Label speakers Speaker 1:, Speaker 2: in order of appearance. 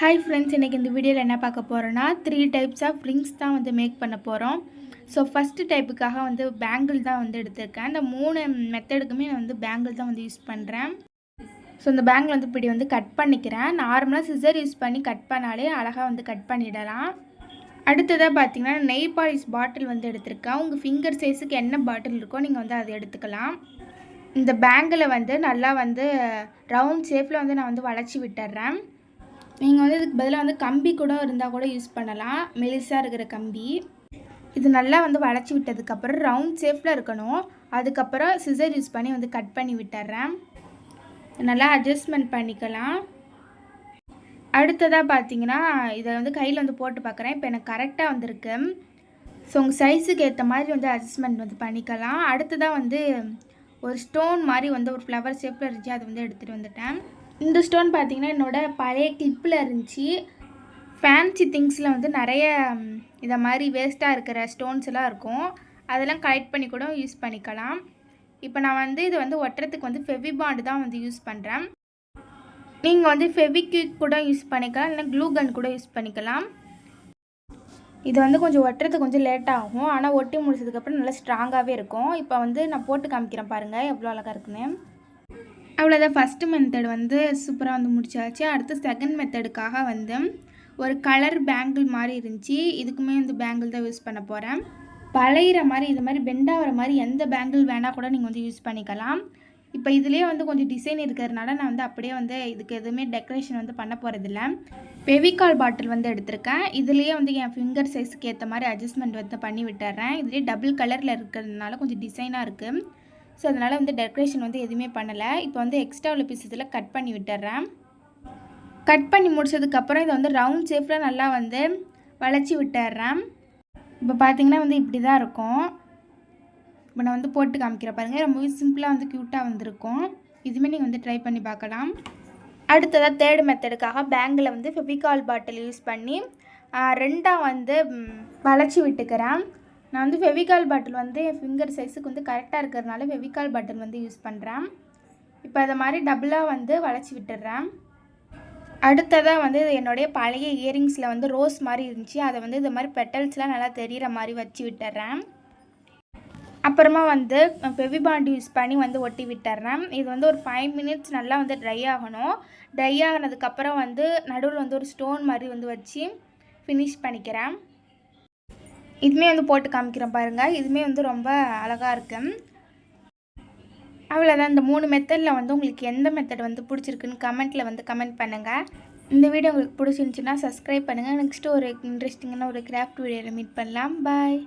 Speaker 1: Hi friends இன்றைக்கி இந்த வீடியோவில் என்ன பார்க்க போகிறோன்னா த்ரீ டைப்ஸ் ஆஃப் ரிங்ஸ் தான் வந்து மேக் பண்ண போகிறோம் ஸோ ஃபஸ்ட்டு டைப்புக்காக வந்து பேங்கிள் தான் வந்து எடுத்திருக்கேன். இந்த மூணு மெத்தடுக்குமே நான் வந்து பேங்கிள் தான் வந்து யூஸ் பண்ணுறேன் ஸோ இந்த பேங்கிள் வந்து இப்படி வந்து கட் பண்ணிக்கிறேன். நார்மலாக சிசர் யூஸ் பண்ணி கட் பண்ணாலே அழகாக வந்து கட் பண்ணிடலாம். அடுத்ததாக பார்த்தீங்கன்னா நெய் பாலிஷ் பாட்டில் வந்து எடுத்திருக்கேன். உங்கள் ஃபிங்கர் சைஸுக்கு என்ன பாட்டில் இருக்கோ நீங்கள் வந்து அதை எடுத்துக்கலாம். இந்த பேங்கில் வந்து நல்லா வந்து ரவுண்ட் ஷேப்பில் வந்து நான் வந்து வளைச்சி விட்டுறேன். நீங்கள் வந்து இதுக்கு பதிலாக வந்து கம்பி கூட இருந்தால் கூட யூஸ் பண்ணலாம். மெலிசாக இருக்கிற கம்பி. இது நல்லா வந்து வளைச்சி விட்டதுக்கப்புறம் ரவுண்ட் ஷேப்பில் இருக்கணும். அதுக்கப்புறம் சிசர் யூஸ் பண்ணி வந்து கட் பண்ணி விட்டுறேன். நல்லா அட்ஜஸ்ட்மெண்ட் பண்ணிக்கலாம். அடுத்ததாக பார்த்தீங்கன்னா இதை வந்து கையில் வந்து போட்டு பார்க்குறேன் இப்போ எனக்கு கரெக்டாக வந்திருக்கு. ஸோ உங்கள் சைஸுக்கு ஏற்ற மாதிரி வந்து அட்ஜஸ்ட்மெண்ட் வந்து பண்ணிக்கலாம். அடுத்ததாக வந்து ஒரு ஸ்டோன் மாதிரி வந்து ஒரு ஃப்ளவர் ஷேப்பில் இருந்துச்சு அதை வந்து எடுத்துகிட்டு வந்துட்டேன். இந்த ஸ்டோன் பார்த்தீங்கன்னா என்னோடய பழைய கிளிப்பில் இருந்துச்சு. ஃபேன்சி திங்ஸில் வந்து நிறைய இதை மாதிரி வேஸ்ட்டாக இருக்கிற ஸ்டோன்ஸ் எல்லாம் இருக்கும். அதெல்லாம் கலெக்ட் பண்ணி கூட யூஸ் பண்ணிக்கலாம். இப்போ நான் வந்து இது வந்து ஒட்டுறதுக்கு வந்து ஃபெவிபாண்டு தான் வந்து யூஸ் பண்ணுறேன் நீங்கள் வந்து ஃபெவிக்விக் கூட யூஸ் பண்ணிக்கலாம். இல்லைனா க்ளூ கன் கூட யூஸ் பண்ணிக்கலாம். இது வந்து கொஞ்சம் ஒட்டுறதுக்கு கொஞ்சம் லேட் ஆகும். ஆனால் ஒட்டி முடிச்சதுக்கப்புறம் நல்லா ஸ்ட்ராங்காகவே இருக்கும். இப்போ வந்து நான் போட்டு காமிக்கிறேன் பாருங்கள் எவ்வளோ அழகாக இருக்குன்னு. அவ்வளோதான் ஃபஸ்ட்டு மெத்தட் வந்து சூப்பராக வந்து முடிச்சாச்சு. அடுத்து செகண்ட் மெத்தடுக்காக வந்து ஒரு கலர் பேங்கிள் மாதிரி இருந்துச்சு. இதுக்குமே வந்து பேங்கிள் தான் யூஸ் பண்ண போகிறேன் பழையிற மாதிரி இது மாதிரி பெண்டாகிற மாதிரி எந்த பேங்கிள் வேணால் கூட நீங்கள் வந்து யூஸ் பண்ணிக்கலாம். இப்போ இதுலேயே வந்து கொஞ்சம் டிசைன் இருக்கிறதுனால நான் வந்து அப்படியே வந்து இதுக்கு எதுவுமே டெக்கரேஷன் வந்து பண்ண போகிறதில்ல ஃபெவிகால் பாட்டில் வந்து எடுத்திருக்கேன். இதுலேயே வந்து என் ஃபிங்கர் சைஸுக்கு ஏற்ற மாதிரி அட்ஜஸ்ட்மெண்ட் வந்து பண்ணி விட்டுறேன். இதுலேயே டபுள் கலரில் இருக்கிறதுனால கொஞ்சம் டிசைனாக இருக்குது ஸோ அதனால் வந்து டெக்கரேஷன் வந்து எதுவுமே பண்ணலை. இப்போ வந்து எக்ஸ்ட்ரா உள்ள பீசஸில் கட் பண்ணி விட்டுறேன். கட் பண்ணி முடிச்சதுக்கப்புறம் இதை வந்து ரவுண்ட் ஷேப்பில் நல்லா வந்து வளைச்சி விட்டுறேன். இப்போ பார்த்தீங்கன்னா வந்து இப்படி தான் இருக்கும். இப்போ நான் வந்து போட்டு காமிக்கிறேன் பாருங்கள் ரொம்பவே சிம்பிளாக வந்து க்யூட்டாக வந்திருக்கும். இதுவுமே நீங்கள் வந்து ட்ரை பண்ணி பார்க்கலாம். அடுத்ததாக தேர்டு மெத்தடுக்காக பேங்கில் வந்து ஃபெவிகால் பாட்டில் யூஸ் பண்ணி ரெண்டாக வந்து வளைச்சி விட்டுக்கிறேன். நான் வந்து ஃபெவிகால் பாட்டில் வந்து என் ஃபிங்கர் சைஸுக்கு வந்து கரெக்டாக இருக்கிறதுனால ஃபெவிகால் பாட்டில் வந்து யூஸ் பண்ணுறேன் இப்போ அதை மாதிரி டபுளாக வந்து வளைச்சி விட்டுடுறேன். அடுத்ததாக வந்து என்னுடைய பழைய இயரிங்ஸில் வந்து ரோஸ் மாதிரி இருந்துச்சு. அதை வந்து இது மாதிரி பெட்டல்ஸ்லாம் நல்லா தெரிகிற மாதிரி வச்சு விட்டுறேன் அப்புறமா வந்து ஃபெவிபாண்ட் யூஸ் பண்ணி வந்து ஒட்டி விட்டுறேன் இது வந்து ஒரு ஃபைவ் மினிட்ஸ் நல்லா வந்து ட்ரை ஆகணும். ட்ரை ஆகினதுக்கப்புறம் வந்து நடுவில் வந்து ஒரு ஸ்டோன் மாதிரி வந்து வச்சு ஃபினிஷ் பண்ணிக்கிறேன். இதுவுமே வந்து போட்டு காமிக்கிறேன் பாருங்கள் இதுவுமே வந்து ரொம்ப அழகாக இருக்குது அவ்வளோதான் இந்த மூணு மெத்தடில் வந்து உங்களுக்கு எந்த மெத்தட் வந்து பிடிச்சிருக்குன்னு கமெண்ட்டில் வந்து கமெண்ட் பண்ணுங்கள் இந்த வீடியோ உங்களுக்கு பிடிச்சிருந்துச்சின்னா சப்ஸ்கிரைப் பண்ணுங்கள் நெக்ஸ்ட்டு ஒரு இன்ட்ரெஸ்டிங்கான ஒரு கிராஃப்ட் வீடியோவில் மீட் பண்ணலாம். பாய்